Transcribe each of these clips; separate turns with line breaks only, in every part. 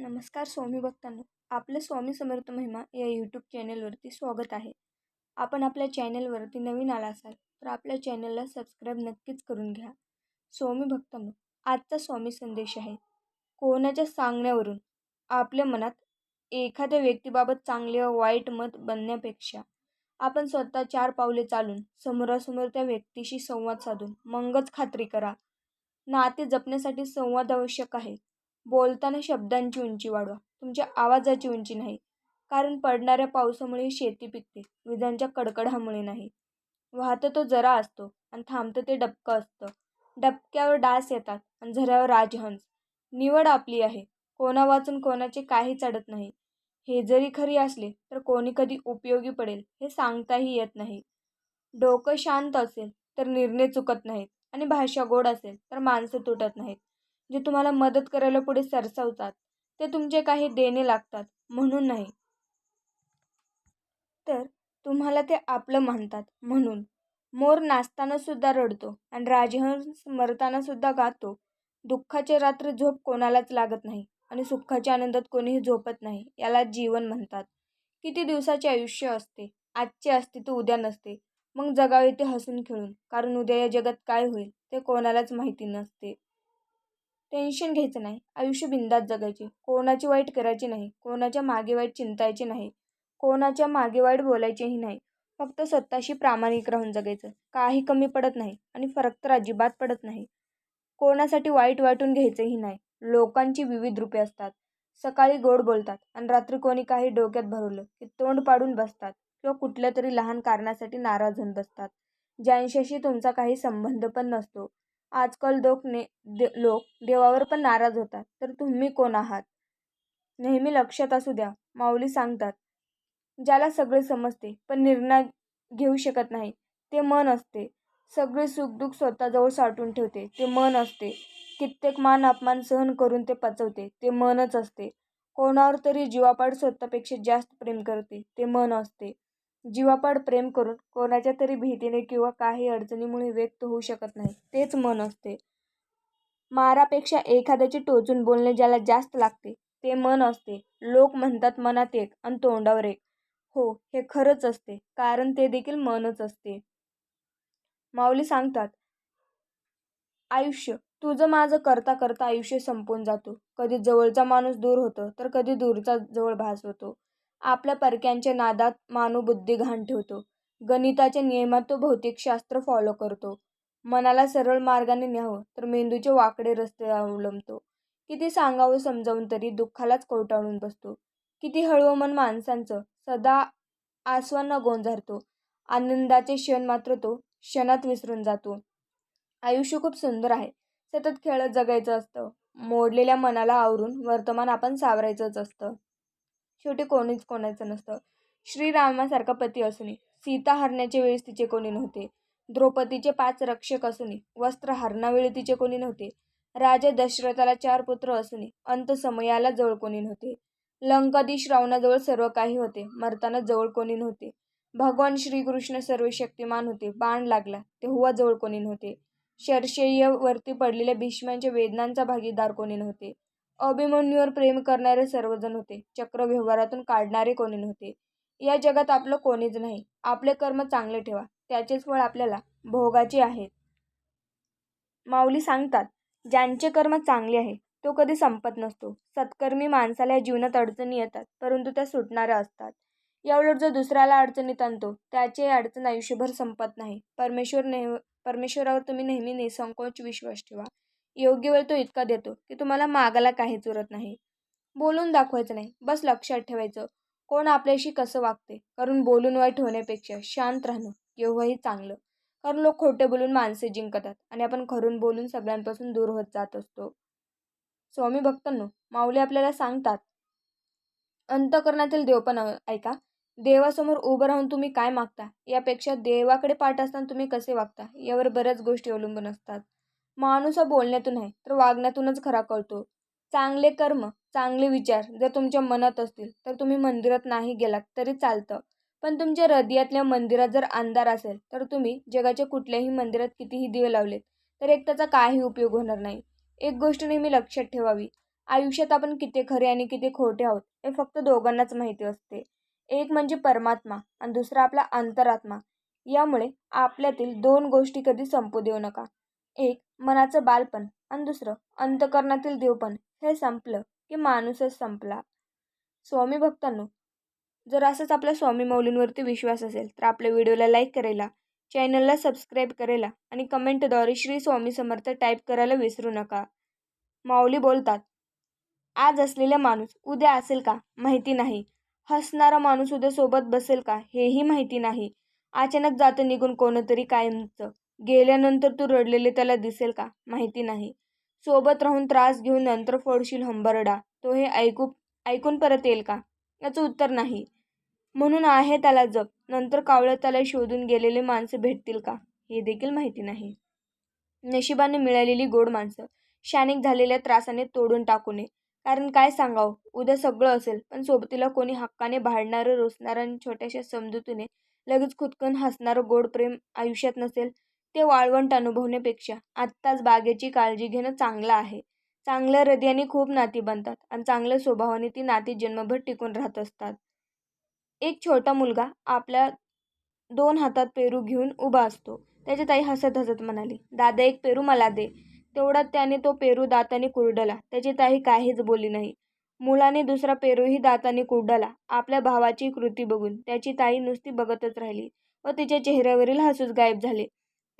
नमस्कार स्वामी भक्तांनो आपलं स्वामी समर्थ महिमा या यूट्यूब चॅनलवरती स्वागत आहे. आपण आपल्या चॅनलवरती नवीन आला असाल तर आपल्या चॅनलला सबस्क्राईब नक्कीच करून घ्या. स्वामी भक्तांनो आजचा स्वामी संदेश आहे कोणाच्या सांगण्यावरून आपल्या मनात एखाद्या व्यक्तीबाबत चांगले व वाईट मत बनण्यापेक्षा आपण स्वतः चार पावले चालून समोरासमोर त्या व्यक्तीशी संवाद साधून मगच खात्री करा. नाते जपण्यासाठी संवाद आवश्यक आहे. बोलताना शब्दांची उंची वाढवा. तुमच्या आवाजाची उंची नाही. कारण पडणाऱ्या पावसामुळे शेती पिकते. विजांच्या कडकडामुळे नाही. वाहतं तो जरा असतो आणि थांबतं ते डबकं असतं. डबक्यावर डास येतात आणि झऱ्यावर राजहंस. निवड आपली आहे. कोणा वाचून कोणाचे काही चढत नाही. हे जरी खरी असले तर कोणी कधी उपयोगी पडेल हे सांगताही येत नाही. डोकं शांत असेल तर निर्णय चुकत नाहीत. आणि भाषा गोड असेल तर माणसं तुटत नाहीत. जे तुम्हाला मदत करायला पुढे सरसावतात. ते तुमचे काही देणे लागतात म्हणून नाही. तर तुम्हाला ते आपलं मानतात म्हणून. मोर नाचताना सुद्धा रडतो आणि राजहंस मरताना सुद्धा गातो. दुःखाचे रात्र झोप कोणालाच लागत नाही आणि सुखाच्या आनंदात कोणीही झोपत नाही याला जीवन म्हणतात. किती दिवसाचे आयुष्य असते आजचे असते तर उद्या नसते. मग जगावे ते हसून खेळून कारण उद्या या जगात काय होईल ते कोणालाच माहिती नसते. टेन्शन घ्यायचं नाही. आयुष्य बिंदात जगायचे. कोणाची वाईट करायची नाही. कोणाच्या मागे वाईट चिंतायचे नाही. कोणाच्या मागे वाईट बोलायचेही नाही. फक्त स्वतःशी प्रामाणिक राहून जगायचं. काही कमी पडत नाही आणि फरक तर अजिबात पडत नाही. कोणासाठी वाईट वाटून घ्यायचंही नाही. लोकांची विविध रूपे असतात. सकाळी गोड बोलतात आणि रात्री कोणी काही डोक्यात भरवलं की तोंड पाडून बसतात किंवा कुठल्या तरी लहान कारणासाठी नाराज होऊन बसतात. ज्यांच्याशी तुमचा काही संबंध पण नसतो. आजकाल लोक ने दे लोक देवावर पण नाराज होतात. तर तुम्ही कोण आहात? नेहमी लक्षात असू द्या माऊली सांगतात. ज्याला सगळे समजते पण निर्णय घेऊ शकत नाही. ते मन असते. सगळे सुखदुःख स्वतःजवळ साठवून ठेवते. ते मन असते. कित्येक मान अपमान सहन करून ते पचवते. ते मनच असते. कोणावर तरी जीवापाड स्वतःपेक्षा जास्त प्रेम करते. ते मन असते. जीवापाड प्रेम करून कोणाच्या तरी भीतीने किंवा काही अडचणीमुळे व्यक्त होऊ शकत नाही. तेच मन असते. मारापेक्षा एखाद्याचे टोचून बोलणे ज्याला जास्त लागते ते मन असते. लोक म्हणतात मनात एक आणि तोंडावर एक. हो हे खरंच असते. कारण ते देखील मनच असते. माऊली सांगतात आयुष्य तुझं माझं करता करता आयुष्य संपून जातो. कधी जवळचा माणूस दूर होतो तर कधी दूरचा जवळ भास होतो. आपल्या परक्यांच्या नादात मानवबुद्धी घाण ठेवतो. गणिताच्या नियमात तो भौतिकशास्त्र फॉलो करतो. मनाला सरळ मार्गाने न्यावं तर मेंदूचे वाकडे रस्ते अवलंबतो. किती सांगावं समजावून तरी दुःखालाच कोटाळून बसतो. किती हळवं मन माणसांचं सदा आसवांना गोंजारतो आनंदाचे क्षण मात्र तो क्षणात विसरून जातो. आयुष्य खूप सुंदर आहे. सतत खेळत जगायचं असतं. मोडलेल्या मनाला आवरून वर्तमान आपण सावरायचंच असतं. शेवटी कोणीच कोणाचं नसतं. श्रीरामासारखा पती असूनही सीता हरण्याच्या वेळेस तिचे कोणी नव्हते. द्रौपदीचे पाच रक्षक असूनही वस्त्र हरणावेळी तिचे कोणी नव्हते. राजा दशरथाला चार पुत्र असूनही अंतसमयाला जवळ कोणी नव्हते. लंकाधीश रावणाजवळ सर्व काही होते मरताना जवळ कोणी नव्हते. भगवान श्रीकृष्ण सर्व शक्तिमान होते बाण लागला तेव्हा जवळ कोणी नव्हते. शर्षेयवरती पडलेल्या भीष्मांच्या वेदनांचा भागीदार कोणी नव्हते. अभिमन्यूवर प्रेम करणारे सर्वजण होते. चक्र व्यवहारातून काढणारे कोणी नव्हते. या जगात आपलं कोणीच नाही. आपले कर्म चांगले ठेवा. त्याचेच फळ आपल्याला भोगाचे आहेत. माऊली सांगतात ज्यांचे कर्म चांगले आहे तो कधी संपत नसतो. सत्कर्मी माणसाला या जीवनात अडचणी येतात परंतु त्या सुटणाऱ्या असतात. याउलट जो दुसऱ्याला अडचणीत आणतो त्याची अडचण आयुष्यभर संपत नाही. परमेश्वर नेह परमेश्वरावर तुम्ही नेहमी निसंकोच विश्वास ठेवा. योग्य वेळ तो इतका देतो की तुम्हाला मागायला काहीच उरत नाही. बोलून दाखवायचं नाही बस लक्षात ठेवायचं कोण आपल्याशी कसं वागते कारण बोलून वाईट होण्यापेक्षा शांत राहणं केव्हाही चांगलं. कारण लोक खोटे बोलून माणसे जिंकतात आणि आपण खरून बोलून सगळ्यांपासून दूर होत जात असतो. स्वामी भक्तांनो माऊली आपल्याला सांगतात अंतकरणातील देव पण ऐका देवासमोर उभं राहून तुम्ही काय मागता? यापेक्षा देवाकडे पाठ असताना तुम्ही कसे वागता? यावर बऱ्याच गोष्टी अवलंबून असतात. माणूस हा बोलण्यातून आहे तर वागण्यातूनच खरा कळतो. चांगले कर्म चांगले विचार जर तुमच्या मनात असतील तर तुम्ही मंदिरात नाही गेलात तरी चालतं. पण तुमच्या हृदयातल्या मंदिरात जर अंधार असेल तर तुम्ही जगाच्या कुठल्याही मंदिरात कितीही दिवे लावलेत तर एक त्याचा काही उपयोग होणार नाही. एक गोष्ट नेहमी लक्षात ठेवावी. आयुष्यात आपण किती खरे आणि किती खोटे आहोत हे फक्त दोघांनाच माहिती असते. एक म्हणजे परमात्मा आणि दुसरा आपला अंतरात्मा. यामुळे आपल्यातील दोन गोष्टी कधी संपू देऊ नका. एक मनाचं बालपण आणि दुसरं अंतकरणातील देवपण. हे संपलं की माणूसच संपला. स्वामी भक्तांनो जर असंच आपल्या स्वामी मौलींवरती विश्वास असेल तर आपल्या व्हिडिओला लाईक करायला चॅनलला सबस्क्राईब करायला आणि कमेंटद्वारे श्री स्वामी समर्थ टाईप करायला विसरू नका. माऊली बोलतात आज असलेला माणूस उद्या असेल का? माहिती नाही. हसणारा माणूस उद्या सोबत बसेल का? हेही माहिती नाही. अचानक जातं निघून कोणतरी कायमचं गेल्यानंतर तू रडलेले त्याला दिसेल का? माहिती नाही. सोबत राहून त्रास घेऊन नंतर फोडशील हंबरडा. तो हे ऐकू ऐकून परत येईल का? याचं उत्तर नाही. म्हणून आहे त्याला जप. नंतर कावळं त्याला शोधून गेलेले माणसं भेटतील का? हे देखील माहिती नाही. नशिबाने मिळालेली गोड माणसं. शानिक झालेल्या त्रासाने तोडून टाकू नये. कारण काय सांगावं? उद्या सगळं असेल. पण सोबतीला कोणी हक्काने भाडणारं रोसणारं आणि छोट्याशा समजुतीने लगेच खुदकन हसणारं गोड प्रेम आयुष्यात नसेल. ते वाळवंट अनुभवण्यापेक्षा आत्ताच बागेची काळजी घेणं चांगलं आहे. चांगल्या हृदयाने खूप नाती बनतात आणि चांगल्या स्वभावाने ती नाती जन्मभर टिकून राहत असतात. एक छोटा मुलगा आपल्या दोन हातात पेरू घेऊन उभा असतो. त्याची ताई हसत हसत म्हणाली दादा एक पेरू मला दे. तेवढ्यात त्याने तो पेरू दाताने कुरडला. त्याची ताई काहीच बोलली नाही. मुलाने दुसरा पेरूही दाताने कुरडला. आपल्या भावाची कृती बघून त्याची ताई नुसती बघतच राहिली व तिच्या चेहऱ्यावरील हसूच गायब झाले.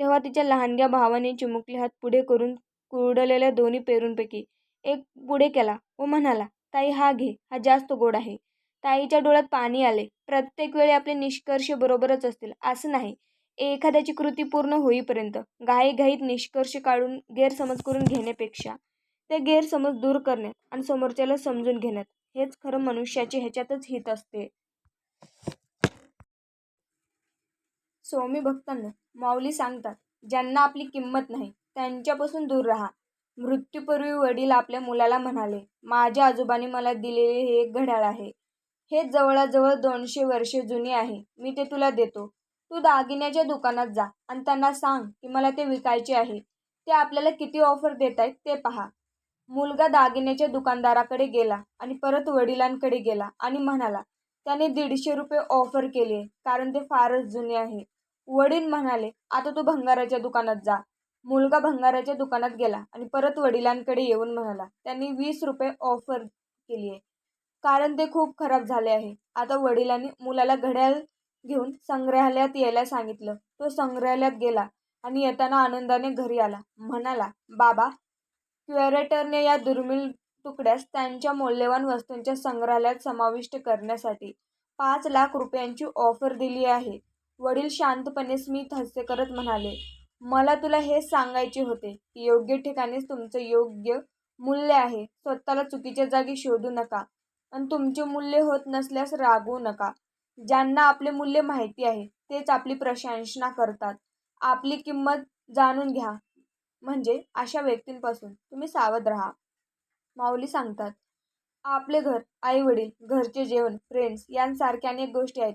तेव्हा तिच्या लहानग्या भावाने चिमुकले हात पुढे करून कुरडलेल्या दोन्ही पेरूंपैकी एक पुढे केला व म्हणाला ताई हा घे हा जास्त गोड आहे. ताईच्या डोळ्यात पाणी आले. प्रत्येक वेळी आपले निष्कर्ष बरोबरच असतील. असं नाही. एखाद्याची कृती पूर्ण होईपर्यंत घाईघाईत निष्कर्ष काढून गैरसमज करून घेण्यापेक्षा ते गैरसमज दूर करण्यात आणि समोरच्याला समजून घेण्यात हेच खरं मनुष्याचे ह्याच्यातच हित असते. स्वामी भक्तांना माऊली सांगतात ज्यांना आपली किंमत नाही त्यांच्यापासून दूर राहा. मृत्यूपूर्वी वडील आपल्या मुलाला म्हणाले माझ्या आजोबाने मला दिलेले हे एक घड्याळ आहे. हे जवळजवळ दोनशे वर्षे जुने आहे. मी ते तुला देतो. तू दागिन्याच्या दुकानात जा आणि त्यांना सांग की मला ते विकायचे आहे. ते आपल्याला किती ऑफर देत आहेत ते पहा. मुलगा दागिन्याच्या दुकानदाराकडे गेला आणि परत वडिलांकडे गेला आणि म्हणाला त्याने दीडशे रुपये ऑफर केली आहे कारण ते फारच जुने आहे. वडील म्हणाले आता तू भंगाराच्या दुकानात जा. मुलगा भंगाराच्या दुकानात गेला आणि परत वडिलांकडे येऊन म्हणाला त्यांनी वीस रुपये ऑफर केली आहे. कारण ते खूप खराब झाले आहे. आता वडिलांनी मुलाला घड्याळ घेऊन संग्रहालयात यायला सांगितलं. तो संग्रहालयात गेला आणि येताना आनंदाने घरी आला. म्हणाला बाबा क्युरेटरने या दुर्मिळ तुकड्यास त्यांच्या मौल्यवान वस्तूंच्या संग्रहालयात समाविष्ट करण्यासाठी पाच लाख रुपयांची ऑफर दिली आहे. वडील शांतपणे स्मित हास्य करत म्हणाले मला तुला हे सांगायचे होते की योग्य ठिकाणीच तुमचं योग्य मूल्य आहे. स्वतःला चुकीच्या जागी शोधू नका आणि तुमचे मूल्य होत नसल्यास रागवू नका. ज्यांना आपले मूल्य माहिती आहे तेच आपली प्रशंसना करतात. आपली किंमत जाणून घ्या. म्हणजे अशा व्यक्तींपासून तुम्ही सावध राहा. माऊली सांगतात आपले घर आई वडील घरचे जेवण फ्रेंड्स यांसारख्या अनेक गोष्टी आहेत.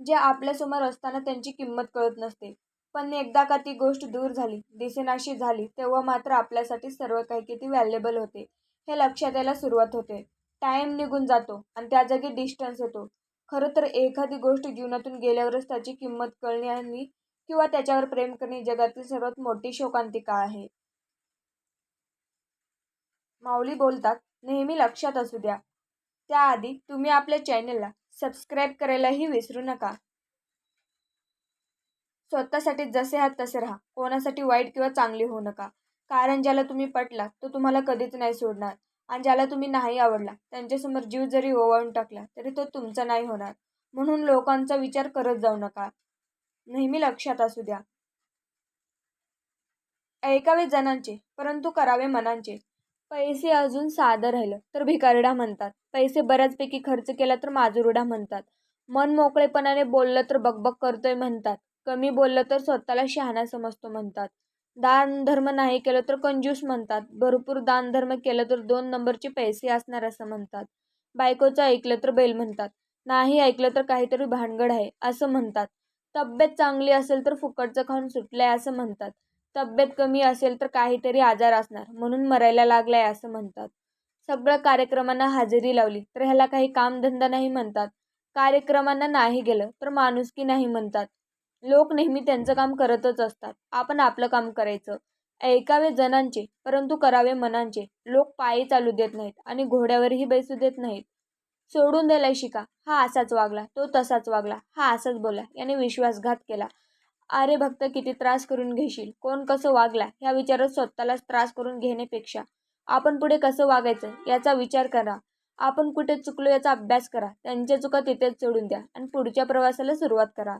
जे आपल्यासमोर असताना त्यांची किंमत कळत नसते. पण एकदा का ती गोष्ट दूर झाली दिसेनाशी झाली तेव्हा मात्र आपल्यासाठी सर्व काही किती व्हॅल्युएबल होते हे लक्षात यायला सुरुवात होते. टाईम निघून जातो आणि त्या जागी डिस्टन्स येतो खरं तर एखादी गोष्ट जीवनातून गेल्यावरच त्याची किंमत कळणे आणि किंवा त्याच्यावर प्रेम करणे जगातील सर्वात मोठी शोकांतिका आहे. माऊली बोलतात नेहमी लक्षात असू द्या. त्याआधी तुम्ही आपल्या चॅनलला सबस्क्राईब करायलाही विसरू नका. स्वतःसाठी जसे आहात तसे राहा. कोणासाठी वाईट किंवा चांगली होऊ नका. कारण ज्याला तुम्ही पटलात तो तुम्हाला कधीच नाही सोडणार. आणि ज्याला तुम्ही नाही आवडला त्यांच्यासमोर जीव जरी ओवाळून टाकला तरी तो तुमचा नाही होणार. म्हणून लोकांचा विचार करत जाऊ नका. नेहमी लक्षात असू द्या. ऐकावे जणांचे परंतु करावे मनांचे. पैसे अजून साधं राहिलं तर भिकारडा म्हणतात. पैसे बऱ्याचपैकी खर्च केला तर माजुरडा म्हणतात. मन मोकळेपणाने बोललं तर बकबक करतोय म्हणतात. कमी बोललं तर स्वतःला शहाणा समजतो म्हणतात. दान धर्म नाही केलं तर कंजूस म्हणतात. भरपूर दान धर्म केलं तर दोन नंबरचे पैसे असणार असं म्हणतात. बायकोचं ऐकलं तर बैल म्हणतात. नाही ऐकलं तर काहीतरी भानगड आहे असं म्हणतात. तब्येत चांगली असेल तर फुकटचं खाऊन सुटलंय असं म्हणतात. तब्येत कमी असेल तर काहीतरी आजार असणार म्हणून मरायला लागलाय असं म्हणतात. सगळ्या कार्यक्रमांना हजेरी लावली तर ह्याला काही कामधंदा नाही म्हणतात. कार्यक्रमांना नाही गेलं तर माणुसकी नाही म्हणतात. लोक नेहमी त्यांचं काम करतच असतात. आपण आपलं काम करायचं. ऐकावे जनांचे परंतु करावे मनांचे. लोक पायी चालू देत नाहीत आणि घोड्यावरही बैसू देत नाहीत. सोडून द्यायला शिका. हा असाच वागला तो तसाच वागला हा असाच बोला याने विश्वासघात केला. अरे भक्त किती त्रास करून घेशील? कोण कसं वागला? ह्या विचारात स्वतःलाच त्रास करून घेण्यापेक्षा आपण पुढे कसं वागायचं? याचा विचार करा. आपण कुठे चुकलो याचा अभ्यास करा. त्यांच्या चुका तिथेच सोडून द्या आणि पुढच्या प्रवासाला सुरुवात करा.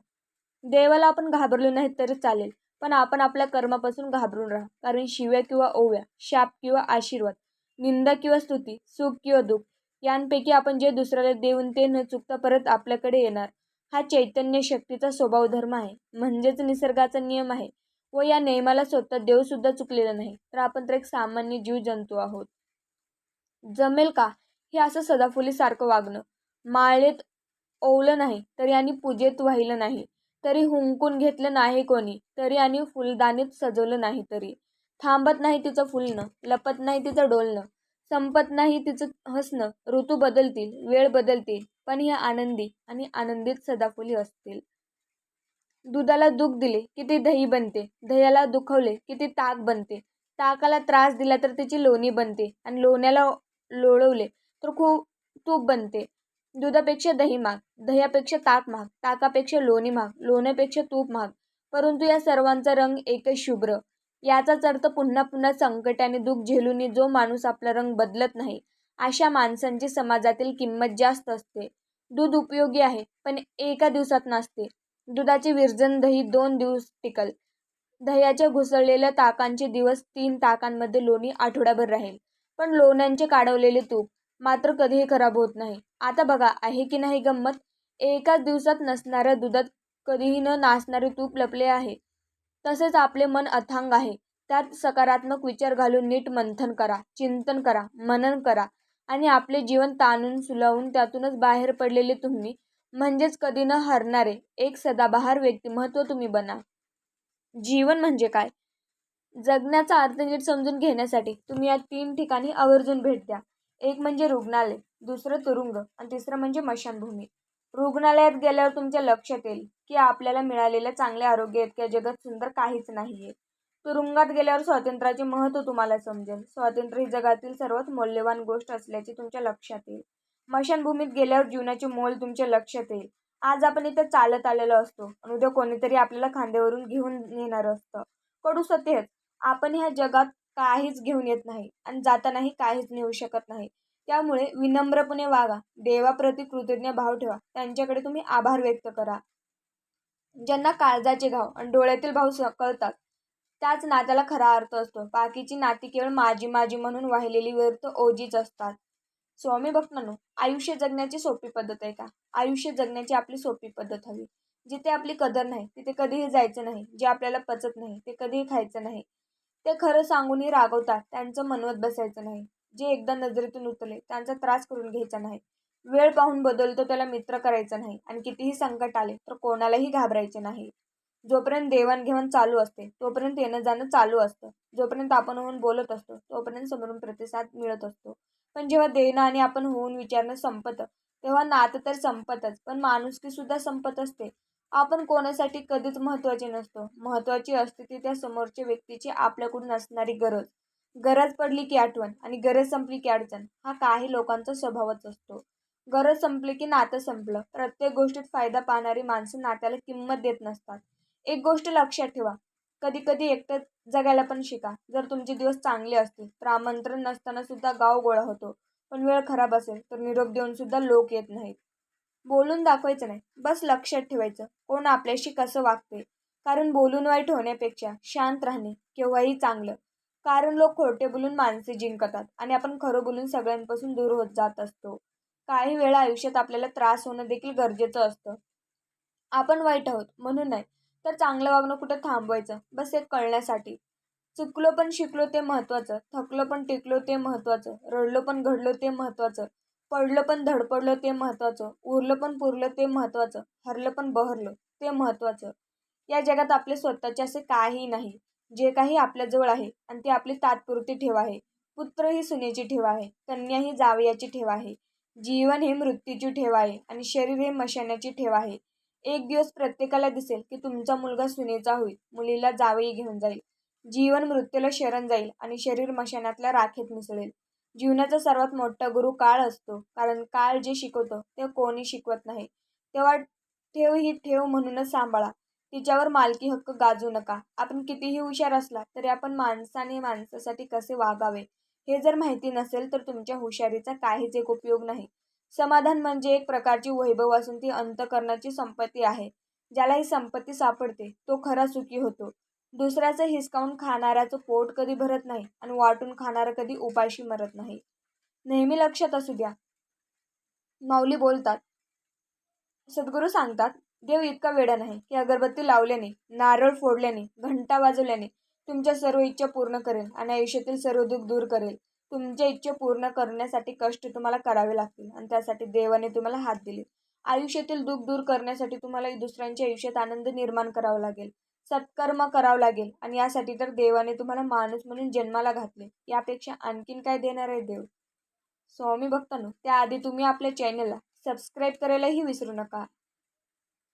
देवाला आपण घाबरलो नाही तरी चालेल पण आपण आपल्या कर्मापासून घाबरून राहा. कारण शिव्या किंवा ओव्या शाप किंवा आशीर्वाद निंदा किंवा स्तुती सुख किंवा दुःख यांपैकी आपण जे दुसऱ्याला देऊन ते न चुकता परत आपल्याकडे येणार. हा चैतन्य शक्तीचा स्वभाव धर्म आहे. म्हणजेच निसर्गाचा नियम आहे. व या नियमाला स्वतः देवसुद्धा चुकलेला नाही. तर आपण तर एक सामान्य जीव जंतू आहोत. जमेल का? हे असं सदाफुलीसारखं वागणं. माळेत ओवलं नाही तरी आणि पूजेत वाहिलं नाही. तरी हुंकून घेतलं नाही कोणी तरी आणि फुलदाणीत सजवलं नाही तरी. थांबत नाही तिचं फुलणं लपत नाही तिचं डोलणं. संपत नाही तिचं हसणं ऋतू बदलतील वेळ बदलतील. पण हे आनंदी आणि आनंदित सदाफुली असतील. दुधाला दुख दिले की ते दही बनते. दह्याला दुखवले की ते ताक बनते. ताकाला त्रास दिला तर त्याची लोणी बनते आणि लोण्याला लोळवले तर खूप तूप बनते. दुधापेक्षा दही महाग दह्यापेक्षा ताक महाग ताकापेक्षा लोणी महाग लोण्यापेक्षा तूप महाग. परंतु या सर्वांचा रंग एकच शुभ्र. याचाच अर्थ पुन्हा पुन्हा संकट आणि दुःख झेलून जो माणूस आपला रंग बदलत नाही अशा माणसांची समाजातील किंमत जास्त असते. दूध उपयोगी आहे पण एका दिवसात नसते. दुधाचे विरजन दही दोन दिवस टिकल. दह्याच्या घुसळलेल्या ताकांचे दिवस तीन ताकांमध्ये लोणी आठवड्याभर राहील. पण लोण्यांचे काढवलेले तूप मात्र कधीही खराब होत नाही. आता बघा आहे की नाही गंमत? एकाच दिवसात नसणाऱ्या दुधात कधीही न नाचणारे तूप लपले आहे. तसेच आपले मन अथांग आहे. त्यात सकारात्मक विचार घालून नीट मंथन करा चिंतन करा मनन करा. आणि आपले जीवन ताणून सुलावून त्यातूनच बाहेर पडलेले तुम्ही म्हणजेच कधी न हरणारे एक सदाबहार व्यक्तिमत्व तुम्ही बना. जीवन म्हणजे काय? जगण्याचा अर्थ नीट समजून घेण्यासाठी तुम्ही या तीन ठिकाणी आवर्जून भेट द्या. एक म्हणजे रुग्णालय दुसरं तुरुंग आणि तिसरं म्हणजे मशानभूमी. रुग्णालयात गेल्यावर तुमच्या लक्षात येईल की आपल्याला मिळालेल्या चांगल्या आरोग्य इतक्या जगात सुंदर काहीच नाही आहे तुरुंगात गेल्यावर स्वातंत्र्याचे महत्त्व तुम्हाला समजेल. स्वातंत्र्य ही जगातील सर्वात मौल्यवान गोष्ट असल्याचे तुमच्या लक्षात येईल. मशानभूमीत गेल्यावर जीवनाचे मोल तुमच्या लक्षात येईल. आज आपण इथं चालत आलेलो असतो आणि उद्या कोणीतरी आपल्याला खांद्यावरून घेऊन येणार असतं. कडू सत्य आपण ह्या जगात काहीच घेऊन येत नाही आणि जातानाही काहीच नेऊ शकत नाही. त्यामुळे विनम्रपणे वागा. देवाप्रती कृतज्ञ भाव ठेवा. त्यांच्याकडे तुम्ही आभार व्यक्त करा. ज्यांना काळजाचे घाव आणि डोळ्यातील भाव कळतात त्याच नात्याला खरा अर्थ असतो. बाकीची नाती केवळ माझी माझी म्हणून वाहिलेली व्यर्थ ओजीच असतात. स्वामी भक्तांनो आयुष्य जगण्याची सोपी पद्धत आहे का? आयुष्य जगण्याची आपली सोपी पद्धत हवी. जिथे आपली कदर नाही तिथे कधीही जायचं नाही. जे आपल्याला पचत नाही ते कधीही खायचं नाही. ते खरं सांगूनही रागवतात त्यांचं मनवत बसायचं नाही. जे एकदा नजरेतून उतरले त्यांचा त्रास करून घ्यायचा नाही. वेळ पाहून बदलतो त्याला मित्र करायचा नाही. आणि कितीही संकट आले तर कोणालाही घाबरायचे नाही. जोपर्यंत देवाणघेवाण चालू असते तोपर्यंत येणं जाणं चालू असतं. जोपर्यंत आपण होऊन बोलत असतो तोपर्यंत समोरून प्रतिसाद मिळत असतो. पण जेव्हा देणं आणि आपण होऊन विचारणं संपतं तेव्हा नातं तर संपतच पण माणुसकी सुद्धा संपत असते. आपण कोणासाठी कधीच महत्त्वाचे नसतो. महत्त्वाची असते ती त्या समोरच्या व्यक्तीची आपल्याकडून असणारी गरज. गरज पडली की आठवण आणि गरज संपली की अडचण हा काही लोकांचा स्वभावच असतो. गरज संपली की नातं संपलं. प्रत्येक गोष्टीत फायदा पाहणारी माणसं नात्याला किंमत देत नसतात. एक गोष्ट लक्षात ठेवा. कधी कधी एकटं जगायला पण शिका. जर तुमचे दिवस चांगले असतील तर आमंत्रण नसताना सुद्धा गाव गोळा होतो. पण वेळ खराब असेल तर निरोप देऊन सुद्धा लोक येत नाहीत. बोलून दाखवायचं नाही. बस लक्षात ठेवायचं. कोण आपल्याशी कसं वागते कारण बोलून वाईट होण्यापेक्षा शांत राहणे केव्हाही चांगलं. कारण लोक खोटे बोलून माणसे जिंकतात आणि आपण खरं बोलून सगळ्यांपासून दूर होत जात असतो. काही वेळा आयुष्यात आपल्याला त्रास होणं देखील गरजेचं असतं. आपण वाईट आहोत म्हणून नाही. तर चांगलं वागणं कुठं थांबवायचं? बस हे कळण्यासाठी. चुकलो पण शिकलो ते महत्त्वाचं. थकलो पण टिकलो ते महत्त्वाचं. रडलो पण घडलो ते महत्त्वाचं. पडलं पण धडपडलं ते महत्त्वाचं. उरलं पण पुरलं ते महत्त्वाचं. हरलं पण बहरलं ते महत्त्वाचं. या जगात आपले स्वतःचे असे काही नाही. जे काही आपल्याजवळ आहे आणि ते आपली तात्पुरती ठेव आहे. पुत्र ही सुनेची ठेव आहे. कन्या ही जावयाची ठेव आहे. जीवन हे मृत्यूची ठेव आहे आणि शरीर हे मशाण्याची ठेव आहे. एक दिवस प्रत्येकाला दिसेल की तुमचा मुलगा सुनेचा होईल. मुलीला जावई घेऊन जाईल. जीवन मृत्यूला शरण जाईल आणि शरीर मशानातल्या राखेत मिसळेल. जीवनाचा सर्वात मोठा गुरु काळ असतो. कारण काळ जे शिकवतं ते कोणी शिकवत नाही. तेव्हा ठेव ही ठेव म्हणूनच सांभाळा. तिच्यावर मालकी हक्क गाजू नका. आपण कितीही हुशार असला तरी आपण माणसाने माणसासाठी कसे वागावे? हे जर माहिती नसेल तर तुमच्या हुशारीचा काहीच एक उपयोग नाही. समाधान म्हणजे एक प्रकारची वैभव असून ती अंतकरणाची संपत्ती आहे. ज्याला ही संपत्ती सापडते तो खरा सुखी होतो. दुसऱ्याचं हिसकावून खाणाऱ्याचं पोट कधी भरत नाही आणि वाटून खाणारा कधी उपाशी मरत नाही. नेहमी लक्षात असू द्या. माऊली बोलतात सद्गुरू सांगतात देव इतका वेडा नाही की अगरबत्ती लावल्याने नारळ फोडल्याने घंटा वाजवल्याने तुमच्या सर्व इच्छा पूर्ण करेल आणि आयुष्यातील सर्व दुःख दूर करेल. तुमच्या इच्छा पूर्ण करण्यासाठी कष्ट तुम्हाला करावे लागतील आणि त्यासाठी देवाने तुम्हाला हात दिले. आयुष्यातील दुःख दूर करण्यासाठी तुम्हाला दुसऱ्यांच्या आयुष्यात आनंद निर्माण करावा लागेल. सत्कर्म करावं लागेल आणि यासाठी तर देवाने तुम्हाला माणूस म्हणून जन्माला घातले. यापेक्षा आणखीन काय देणार आहे देव? स्वामी भक्तांनो त्याआधी तुम्ही आपल्या चॅनलला सबस्क्राईब करायलाही विसरू नका.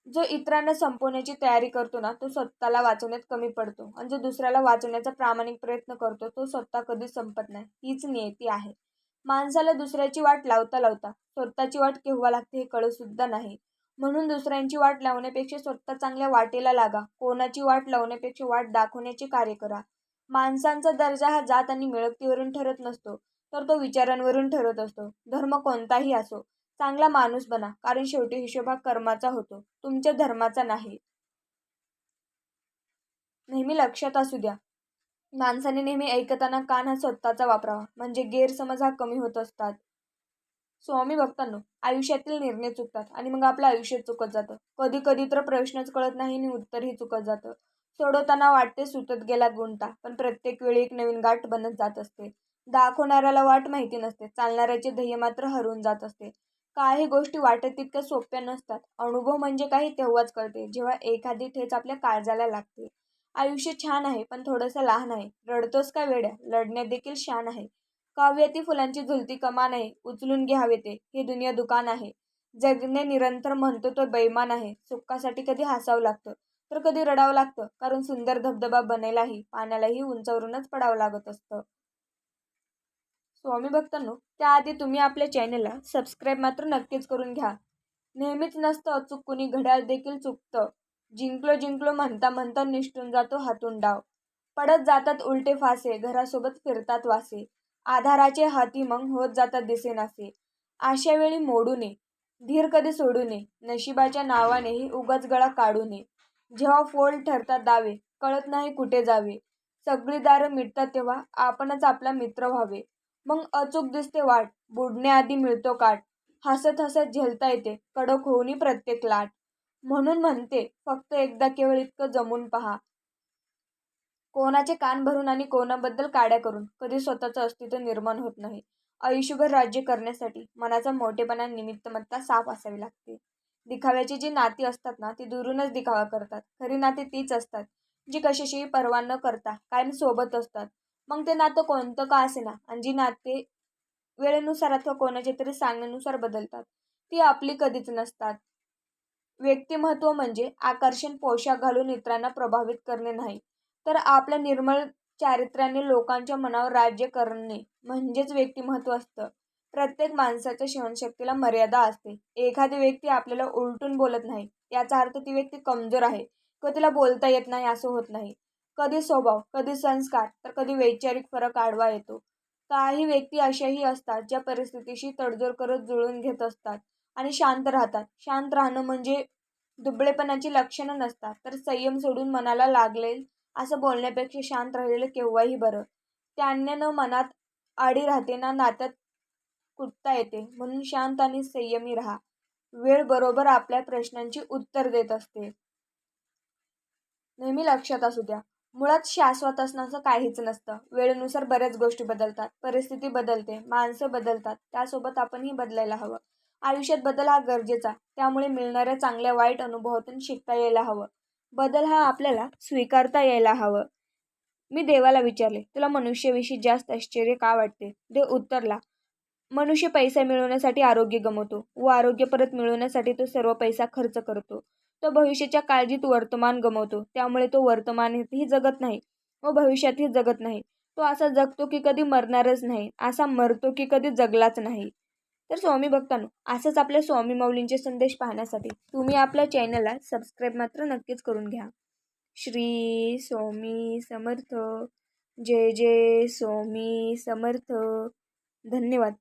जो इतरांना संपवण्याची तयारी करतो ना तो स्वतःला वाचवण्यात कमी पडतो. आणि जो दुसऱ्याला वाचवण्याचा प्रामाणिक प्रयत्न करतो तो स्वतः कधीच संपत नाही. हीच नियती आहे. माणसाला दुसऱ्याची वाट लावता लावता स्वतःची वाट केव्हा लागते हे कळत सुद्धा नाही. म्हणून दुसऱ्यांची वाट लावण्यापेक्षा स्वतः चांगल्या वाटेला लागा. कोणाची वाट लावण्यापेक्षा वाट दाखवण्याचे कार्य करा. माणसांचा दर्जा हा जात आणि मिळकतीवरून ठरत नसतो तर तो विचारांवरून ठरत असतो. धर्म कोणताही असो चांगला माणूस बना कारण शेवटी हिशोब हा कर्माचा होतो तुमच्या धर्माचा नाही. नेहमी लक्षात असू द्या. माणसाने नेहमी ऐकताना कान हा स्वतःचा वापरावा म्हणजे गैरसमज हा कमी होत असतात. स्वामी भक्तांनो आयुष्यातील निर्णय चुकतात आणि मग आपलं आयुष्य चुकत जातं. कधी कधी तर प्रश्नच कळत नाही आणि उत्तरही चुकत जातं. सोडवताना वाटते सुटत गेला गुंता पण प्रत्येक वेळी एक नवीन गाठ बनत जात असते. दाखवणाऱ्याला वाट माहिती नसते चालणाऱ्याचे ध्येय मात्र हरवून जात असते. काही गोष्टी वाटत तितक्या सोप्या नसतात. अनुभव म्हणजे काही तेव्हाच कळते जेव्हा एखादी ठेच आपल्या काळजाला लागते. आयुष्य छान आहे पण थोडंसं लहान आहे. रडतोस का वेड्या? लढण्यात देखील शान आहे. काव्याती फुलांची झुलती कमान आहे उचलून घ्यावे ते. हे दुनिया दुकान आहे. जगणे निरंतर म्हणतो तो बैमान आहे. सुखासाठी कधी हसावं लागतं? तर कधी रडावं लागतं? कारण सुंदर धबधबा बनेलाही पाण्यालाही उंचावरूनच पडावं लागत असतं. स्वामी भक्तांनो त्याआधी तुम्ही आपल्या चॅनलला सबस्क्राईब मात्र नक्कीच करून घ्या. नेहमीच नसतं अचूक कुणी घड्याळ देखील चुकतं. जिंकलो जिंकलो म्हणता म्हणता निष्ठून जातो हातून डाव. पडत जातात उलटे फासे घरासोबत फिरतात वासे. आधाराचे हाती मग होत जातात दिसेनासे. अशा वेळी मोडू नये. धीर कधी सोडू नये. नशिबाच्या नावानेही उगाच गळा काढू नये. जेव्हा फोल ठरतात दावे कळत नाही कुठे जावे. सगळी दारं मिटतात तेव्हा आपणच आपला मित्र व्हावे. मग अचूक दिसते वाट. बुडण्याआधी मिळतो काठ. हसत हसत झेलता येते. कडक होऊनी प्रत्येक लाट. म्हणून म्हणते फक्त एकदा केवळ इतकं जमून पहा. कोणाचे कान भरून आणि कोणाबद्दल काड्या करून. कधी स्वतःचं अस्तित्व निर्माण होत नाही. आयुष्यभर राज्य करण्यासाठी मनाचा मोठेपणा निमित्तमत्ता साफ असावी लागते. दिखाव्याची जी नाती असतात ना ती दुरूनच दिखावा करतात. खरी नाती तीच असतात जी कशाशीही पर्वा न करता कायम सोबत असतात. मग ते नातं कोणतं का असे ना आणि जी नाते वेळेनुसार अथवा कोणाच्या तरी सांगण्यानुसार बदलतात ती आपली कधीच नसतात. व्यक्तिमत्व म्हणजे आकर्षण पोशाख घालून इतरांना प्रभावित करणे नाही तर आपल्या निर्मळ चारित्र्याने लोकांच्या मनावर राज्य करणे म्हणजेच व्यक्तिमत्व असतं. प्रत्येक माणसाच्या सहनशक्तीला मर्यादा असते. एखादी व्यक्ती आपल्याला उलटून बोलत नाही याचा अर्थ ती व्यक्ती कमजोर आहे किंवा तिला बोलता येत नाही असं होत नाही. कधी स्वभाव कधी संस्कार तर कधी वैचारिक फरक आडवा येतो. काही व्यक्ती अशाही असतात ज्या परिस्थितीशी तडजोड करत जुळून घेत असतात आणि शांत राहतात. शांत राहणं म्हणजे दुबळेपणाची लक्षणं नसतात तर संयम सोडून मनाला लागलेल असं बोलण्यापेक्षा शांत राहिलेलं केव्हाही बरं. त्याने मनात आडी राहते ना नात्यात कुटता येते. म्हणून शांत आणि संयमी राहा. वेळ बरोबर आपल्या प्रश्नांची उत्तर देत असते. नेहमी लक्षात असू द्या. मुळात शाश्वत असण्याचं काहीच नसतं. वेळेनुसार बऱ्याच गोष्टी बदलतात. परिस्थिती बदलते. माणसं बदलतात. त्यासोबत आपणही बदलायला हवं. आयुष्यात बदल हा गरजेचा. त्यामुळे मिळणाऱ्या चांगल्या वाईट अनुभवातून शिकता यायला हवं. बदल हा आपल्याला स्वीकारता यायला हवं. मी देवाला विचारले तुला मनुष्याविषयी जास्त आश्चर्य का वाटते? देव उत्तरला मनुष्य पैसा मिळवण्यासाठी आरोग्य गमवतो व आरोग्य परत मिळवण्यासाठी तो सर्व पैसा खर्च करतो. तो भविष्याच्या काळजीत वर्तमान गमवतो. त्यामुळे तो वर्तमानातही जगत नाही व भविष्यातही जगत नाही. तो असा जगतो की कधी मरणारच नाही असा मरतो की कधी जगलाच नाही. तर स्वामी भक्तांनो असंच आपल्या स्वामी माऊलींचे संदेश पाहण्यासाठी तुम्ही आपल्या चॅनलला सबस्क्राईब मात्र नक्कीच करून घ्या. श्री स्वामी समर्थ. जय जय स्वामी समर्थ. धन्यवाद.